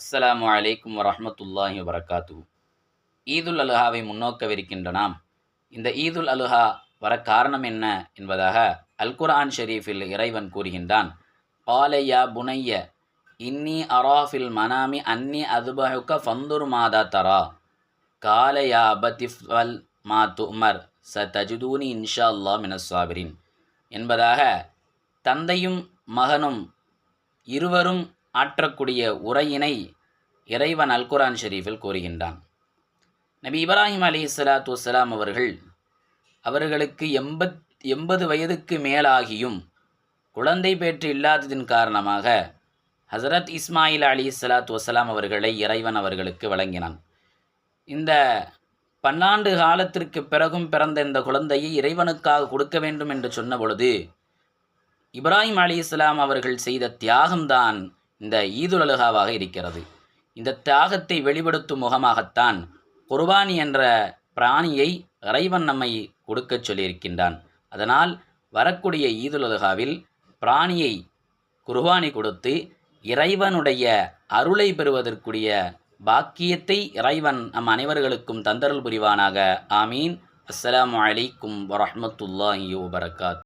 அஸ்ஸலாமு அலைக்கும் வரமத்துல்லாஹி வரகாத்து ஈதுல் அலுஹாவை முன்னோக்கவிருக்கின்ற நாம் இந்த ஈதுல் அலுஹா வர காரணம் என்ன என்பதாக அல் குர்ஆன் ஷெரீஃபில் இறைவன் கூறுகின்றான். பாலையா புனைய இன்னி அராஃபில் மனாமி அன்னி அதுபஹுக்க ஃபந்துர் மாதா தரா. காலையா அபதிஃபல் மா துமர் ச தஜுதூனி இன்ஷா அல்லா மினஸ்வாபிரின் என்பதாக தந்தையும் மகனும் இருவரும் ஆற்றக்கூடிய உரையினை இறைவன் அல்குரான் ஷெரீஃபில் கூறுகின்றான். நபி இப்ராஹிம் அலி சலாத்து வசலாம் அவர்கள் அவர்களுக்கு எண்பத் எண்பது வயதுக்கு மேலாகியும் குழந்தை பேற்று இல்லாததின் காரணமாக ஹசரத் இஸ்மாயில் அலி சலாத்து வசலாம் அவர்களை இறைவன் அவர்களுக்கு வழங்கினான். இந்த பன்னாண்டு காலத்திற்கு பிறகும் பிறந்த இந்த குழந்தையை இறைவனுக்காக கொடுக்க வேண்டும் என்று சொன்ன பொழுது இப்ராஹிம் அலி இஸ்லாம் அவர்கள் செய்த தியாகம்தான் இந்த ஈதுல் இருக்கிறது. இந்த தியாகத்தை வெளிப்படுத்தும் முகமாகத்தான் குர்பானி என்ற பிராணியை இறைவன் நம்மை கொடுக்கச் சொல்லியிருக்கின்றான். அதனால் வரக்கூடிய ஈதுலகாவில் பிராணியை குர்பானி கொடுத்து இறைவனுடைய அருளை பெறுவதற்குரிய பாக்கியத்தை இறைவன் நம் அனைவர்களுக்கும் தந்தரல் புரிவானாக. ஆமீன். அஸ்லாம் அலைக்கும் வரமத்துல்லாஹி வபரகாத்.